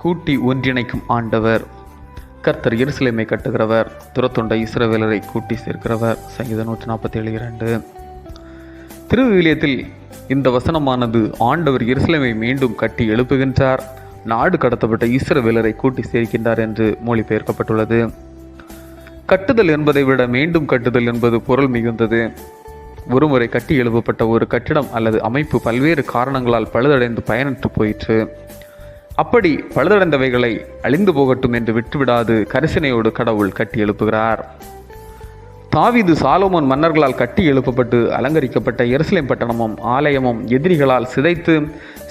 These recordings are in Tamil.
கூட்டி ஒன்றிணைக்கும் ஆண்டவர். கர்த்தர் எருசலேமை கட்டுகிறவர் துரத்துண்ட இஸ்ரவேலரை கூட்டி சேர்க்கிறவர். சங்கீதம் நூற்றி நாற்பத்தி ஏழு இரண்டு. திருவிவிலியத்தில் இந்த வசனமானது ஆண்டவர் எருசலேமை மீண்டும் கட்டி எழுப்புகின்றார். நாடு கடத்தப்பட்ட இஸ்ரவேலரை கூட்டி சேர்க்கின்றார் என்று மொழிபெயர்க்கப்பட்டுள்ளது. கட்டுதல் என்பதை விட மீண்டும் கட்டுதல் என்பது பொருள் மிகுந்தது. ஒருமுறை கட்டி எழுப்பப்பட்ட ஒரு கட்டிடம் அல்லது அமைப்பு பல்வேறு காரணங்களால் பழுதடைந்து பயனற்று போயிற்று. அப்படி பழுதடைந்தவைகளை அழிந்து போகட்டும் என்று விட்டுவிடாது கரிசனையோடு கடவுள் கட்டி எழுப்புகிறார். தாவிது சாலோமோன் மன்னர்களால் கட்டி எழுப்பப்பட்டு அலங்கரிக்கப்பட்ட எருசலேம் பட்டணமும் ஆலயமும் எதிரிகளால் சிதைத்து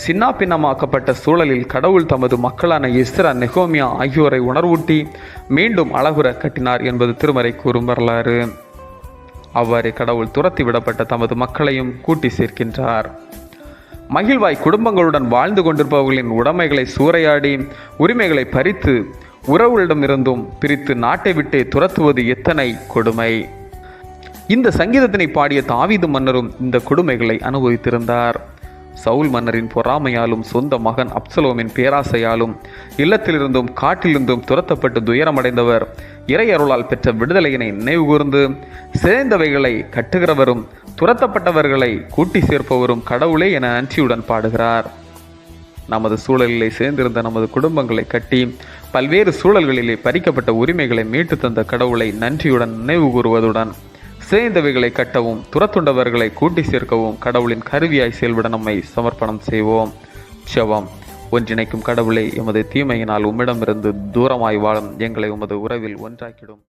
சின்னாபின்னமாக்கப்பட்ட சூழலில் கடவுள் தமது மக்களான இஸ்ரா நெகோமியா ஆகியோரை உணர்வூட்டி மீண்டும் அழகுற கட்டினார் என்பது திருமறை கூறும் வரலாறு. அவ்வாறு கடவுள் துரத்தி விடப்பட்ட தமது மக்களையும் கூட்டி சேர்க்கின்றார். மகிழ்வாய் குடும்பங்களுடன் வாழ்ந்து கொண்டிருப்பவர்களின் உடைமைகளை சூறையாடி உரிமைகளை பறித்து உறவுகளிடமிருந்தும் பிரித்து நாட்டை விட்டே துரத்துவது எத்தனை கொடுமை? இந்த சங்கீதத்தினை பாடிய தாவீது மன்னரும் இந்த கொடுமைகளை அனுபவித்திருந்தார். சவுல் மன்னரின் பொறாமையாலும் சொந்த மகன் அப்சலோமின் பேராசையாலும் இல்லத்திலிருந்தும் காட்டிலிருந்தும் துரத்தப்பட்டு துயரமடைந்தவர் இறையருளால் பெற்ற விடுதலையினை நினைவுகூர்ந்து சிதைந்தவைகளை கட்டுகிறவரும் துரத்தப்பட்டவர்களை கூட்டி சேர்ப்பவரும் கடவுளே என நன்றியுடன் பாடுகிறார். நமது சூழலிலே சேர்ந்திருந்த நமது குடும்பங்களை கட்டி பல்வேறு சூழல்களிலே பறிக்கப்பட்ட உரிமைகளை மீட்டு தந்த கடவுளை நன்றியுடன் நினைவு கூறுவதுடன் சேர்ந்தவைகளை கட்டவும் துரத்துண்டவர்களை கூட்டி சேர்க்கவும் கடவுளின் கருவியாய் செயல்பட நம்மை சமர்ப்பணம் செய்வோம். செவம் ஒன்றிணைக்கும் கடவுளை எமது தீமையினால் உம்மிடமிருந்து தூரமாய் வாழும் எங்களை உமது உறவில் ஒன்றாக்கிடும்.